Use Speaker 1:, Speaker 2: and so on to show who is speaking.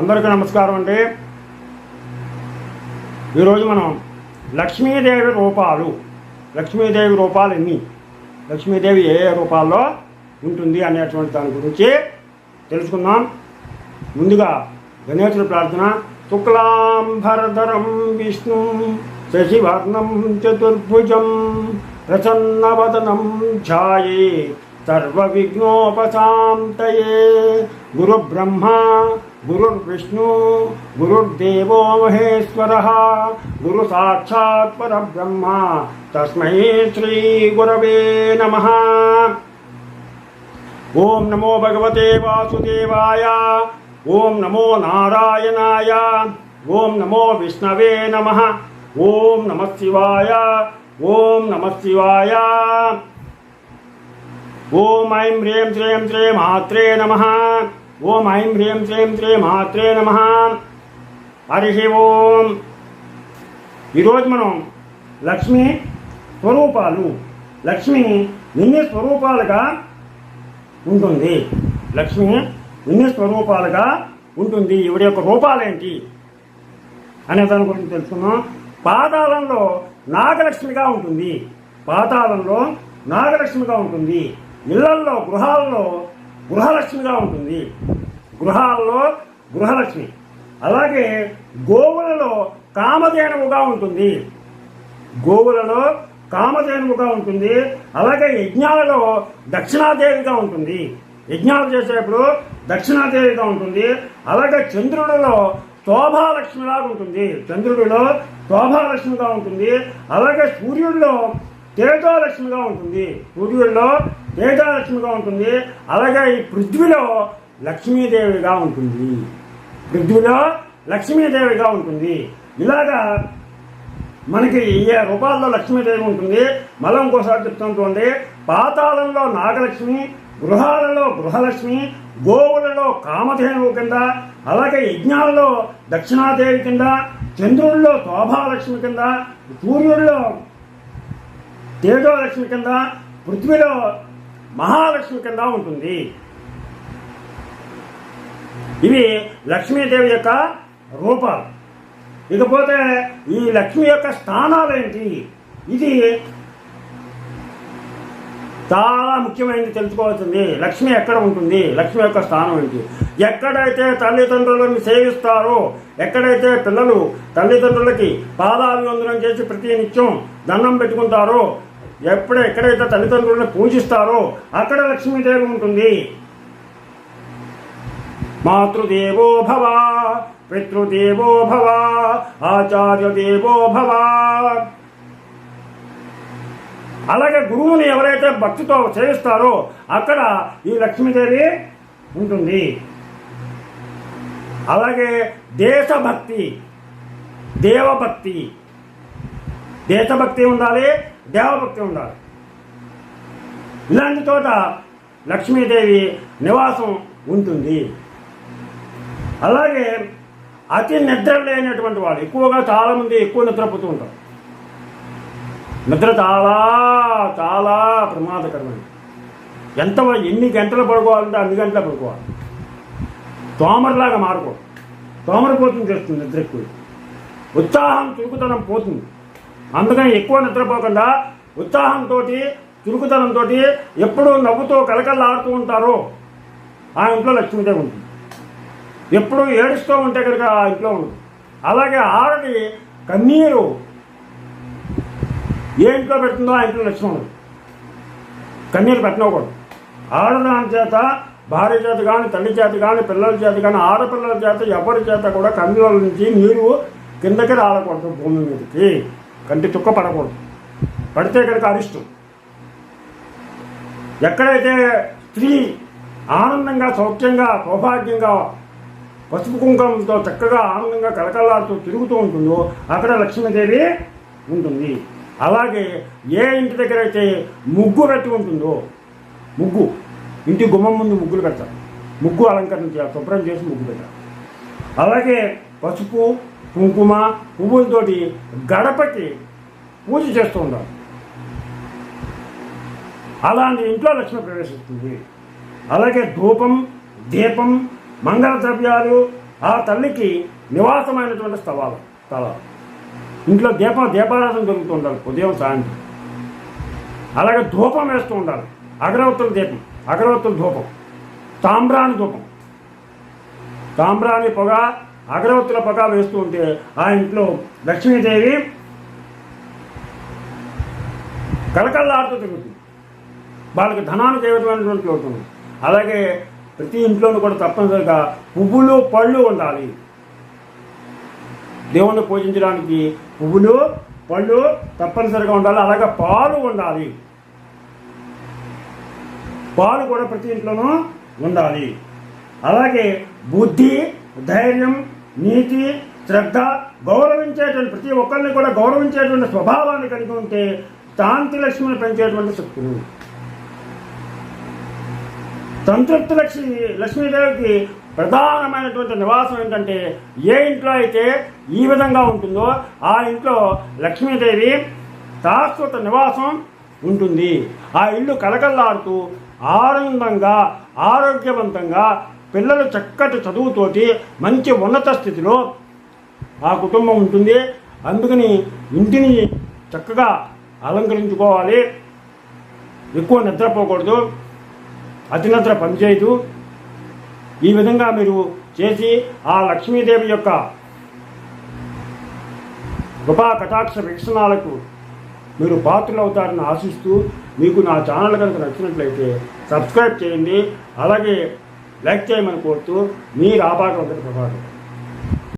Speaker 1: అందరికీ నమస్కారం అండి ఈరోజు మనం లక్ష్మీదేవి రూపాలు లక్ష్మీదేవి రూపాలు ఎన్ని లక్ష్మీదేవి ఏ ఏ రూపాల్లో ఉంటుంది అనేటువంటి దాని గురించి తెలుసుకుందాం ముందుగా గణేశుడి ప్రార్థన శుక్లాంబరధరం విష్ణు శశివర్ణం చతుర్భుజం ప్రసన్నవదనం ఛాయే సర్వ విఘ్నోపశాంతయే గురు బ్రహ్మ గురున్ విష్ణు గురుర్దేవో మహేశ్వర గురు సాక్షాత్ పరబ్రహ్మ తస్మై శ్రీ గురవే నమ ఓం నమో భగవతే వాసుదేవాయ ఓం నమో నారాయణాయ ఓం నమో విష్ణవే నమ ఓం నమ శివాయ ఓం నమ శివాయ ఓం ఐం హ్రీం శ్రీం శ్రీమాత్రే నమ ఓం ఐం హ్రీం శ్రీం శ్రీ మాత్రే నమ హరి ఓం ఈరోజు మనం లక్ష్మి స్వరూపాలు లక్ష్మి ఎన్ని స్వరూపాలుగా ఉంటుంది లక్ష్మి ఎన్ని స్వరూపాలుగా ఉంటుంది ఈవిడ యొక్క రూపాలేంటి అనే దాని గురించి తెలుసుకున్నాం పాతాళంలో నాగలక్ష్మిగా ఉంటుంది పాతాళంలో నాగలక్ష్మిగా ఉంటుంది ఇళ్లల్లో గృహాలలో గృహలక్ష్మిగా ఉంటుంది గృహాల్లో గృహలక్ష్మి అలాగే గోవులలో కామధేనువుగా ఉంటుంది గోవులలో కామధేనువుగా ఉంటుంది అలాగే యజ్ఞాలలో దక్షిణాదేవిగా ఉంటుంది యజ్ఞాలు చేసేప్పుడు దక్షిణాదేవిగా ఉంటుంది అలాగే చంద్రుడిలో శోభాలక్ష్మిలాగా ఉంటుంది చంద్రుడిలో శోభాలక్ష్మిగా ఉంటుంది అలాగే సూర్యుడిలో తేజాలక్ష్మిగా ఉంటుంది సూర్యుడిలో తేజాలక్ష్మిగా ఉంటుంది అలాగే ఈ పృథ్వీలో లక్ష్మీదేవిగా ఉంటుంది పృథ్వీలో లక్ష్మీదేవిగా ఉంటుంది ఇలాగా మనకి ఏ రూపాల్లో లక్ష్మీదేవి ఉంటుంది మలం కోసం చెప్తుంటుంది పాతాళంలో నాగలక్ష్మి గృహాలలో గృహలక్ష్మి గోవులలో కామధేనువు కింద అలాగే యజ్ఞాలలో దక్షిణాదేవి కింద చంద్రుల్లో శోభాలక్ష్మి కింద సూర్యుల్లో తేజోలక్ష్మి కింద పృథ్వీలో మహాలక్ష్మి కింద ఉంటుంది ఇవి లక్ష్మీదేవి యొక్క రూపాలు ఇకపోతే ఈ లక్ష్మి యొక్క స్థానాలు ఏంటి ఇది చాలా ముఖ్యమైనది తెలుసుకోవాల్సింది లక్ష్మి ఎక్కడ ఉంటుంది లక్ష్మి యొక్క స్థానం ఏంటి ఎక్కడైతే తల్లిదండ్రులను సేవిస్తారో ఎక్కడైతే పిల్లలు తల్లిదండ్రులకి పాదాభివందనం చేసి ప్రతి నిత్యం దండం పెట్టుకుంటారో ఎప్పుడ ఎక్కడైతే తల్లిదండ్రులను పూజిస్తారో అక్కడ లక్ష్మీదేవి ఉంటుంది మాతృదేవో భవ పితృదేవో భవ ఆచార్యదేవో భవ అలాగే గురువుని ఎవరైతే భక్తితో సేవిస్తారో అక్కడ ఈ లక్ష్మీదేవి ఉంటుంది అలాగే దేశభక్తి దేవభక్తి దేశభక్తి ఉండాలి దేవభక్తి ఉండాలి ఇలాంటి చోట లక్ష్మీదేవి నివాసం ఉంటుంది అలాగే అతి నిద్ర లేనటువంటి వాళ్ళు ఎక్కువగా చాలామంది ఎక్కువ నిద్రపోతూ ఉంటారు నిద్ర చాలా చాలా ప్రమాదకరమైనది ఎంత ఎన్ని గంటలు పడుకోవాలంటే అన్ని గంటలు పడుకోవాలి తోమరలాగా మారుకో తోమరిపోతుంది చేస్తుంది నిద్ర ఎక్కువ ఉత్సాహం చురుకుతనం పోతుంది అందుకని ఎక్కువ నిద్రపోకుండా ఉత్సాహంతో చురుకుతనంతో ఎప్పుడూ నవ్వుతూ కలకల్లాడుతూ ఉంటారో ఆ ఇంట్లో లక్ష్మీదేవి ఉంటుంది ఎప్పుడూ ఏడుస్తూ ఉంటే కనుక ఆ ఇంట్లో ఉండదు అలాగే ఆడది కన్నీరు ఏ ఇంట్లో పెడుతుందో ఆ ఇంట్లో లక్ష్యం ఉండదు కన్నీరు పెట్టినకూడదు ఆడదాని చేత భార్య చేత కానీ తల్లి చేత కానీ పిల్లల చేత కానీ ఆడపిల్లల చేత ఎవరి చేత కూడా కన్నీళ్ళ నుంచి నీరు కిందకి రాలకూడదు భూమి మీదకి కంటి చుక్క పడకూడదు పడితే కనుక అరిష్టం ఎక్కడైతే స్త్రీ ఆనందంగా సౌఖ్యంగా సౌభాగ్యంగా పసుపు కుంకుమంతో చక్కగా ఆనందంగా కలకలాడుతూ తిరుగుతూ ఉంటుందో అక్కడ లక్ష్మీదేవి ఉంటుంది అలాగే ఏ ఇంటి దగ్గర అయితే ముగ్గు కట్టి ఉంటుందో ముగ్గు ఇంటి గుమ్మం ముందు ముగ్గులు పెడతారు ముగ్గు అలంకరణ చేయాలి శుభ్రం చేసి ముగ్గు పెట్టాలి అలాగే పసుపు కుంకుమ పువ్వులతోటి గడపకి పూజ చేస్తూ ఉండాలి అలాంటి ఇంట్లో లక్ష్మి ప్రవేశిస్తుంది అలాగే ధూపం దీపం మంగళ ద్రవ్యాలు ఆ తల్లికి నివాసమైనటువంటి స్థలాలు స్థలాలు ఇంట్లో దీప దీపారాధన జరుగుతూ ఉండాలి ఉదయం సాయంత్రం అలాగే ధూపం వేస్తూ ఉండాలి అగరవత్తుల దీపం అగరవత్తుల ధూపం తామ్రాని ధూపం తామ్రాని పొగ అగరవత్తుల పొగ వేస్తూ ఉంటే ఆ ఇంట్లో లక్ష్మీదేవి కలకల్లాడుతూ తిరుగుతుంది వాళ్ళకి ధనానికి ఏ విధమైనటువంటి అవుతుంది అలాగే ప్రతి ఇంట్లోనూ కూడా తప్పనిసరిగా పువ్వులు పళ్ళు ఉండాలి దేవుణ్ణి పూజించడానికి పువ్వులు పళ్ళు తప్పనిసరిగా ఉండాలి అలాగే పాలు ఉండాలి పాలు కూడా ప్రతి ఇంట్లోనూ ఉండాలి అలాగే బుద్ధి ధైర్యం నీతి శ్రద్ధ గౌరవించేటువంటి ప్రతి ఒక్కరిని కూడా గౌరవించేటువంటి స్వభావాన్ని కలిగి ఉంటే శాంతి లక్ష్మిని పెంచేటువంటి శక్తులు సంతృప్తి లక్ష్మి లక్ష్మీదేవికి ప్రధానమైనటువంటి నివాసం ఏంటంటే ఏ ఇంట్లో అయితే ఈ విధంగా ఉంటుందో ఆ ఇంట్లో లక్ష్మీదేవి శాశ్వత నివాసం ఉంటుంది ఆ ఇల్లు కలకల్లాడుతూ ఆనందంగా ఆరోగ్యవంతంగా పిల్లలు చక్కటి చదువుతోటి మంచి ఉన్నత స్థితిలో ఆ కుటుంబం ఉంటుంది అందుకని ఇంటిని చక్కగా అలంకరించుకోవాలి ఎక్కువ నిద్రపోకూడదు అతినద్ర పనిచేయదు ఈ విధంగా మీరు చేసి ఆ లక్ష్మీదేవి యొక్క కృపా కటాక్ష వీక్షణాలకు మీరు పాత్రలు అవుతారని ఆశిస్తూ మీకు నా ఛానల్ కనుక నచ్చినట్లయితే సబ్స్క్రైబ్ చేయండి అలాగే లైక్ చేయమని కోరుతూ మీ రాబాగం ఒకటి ప్రభావం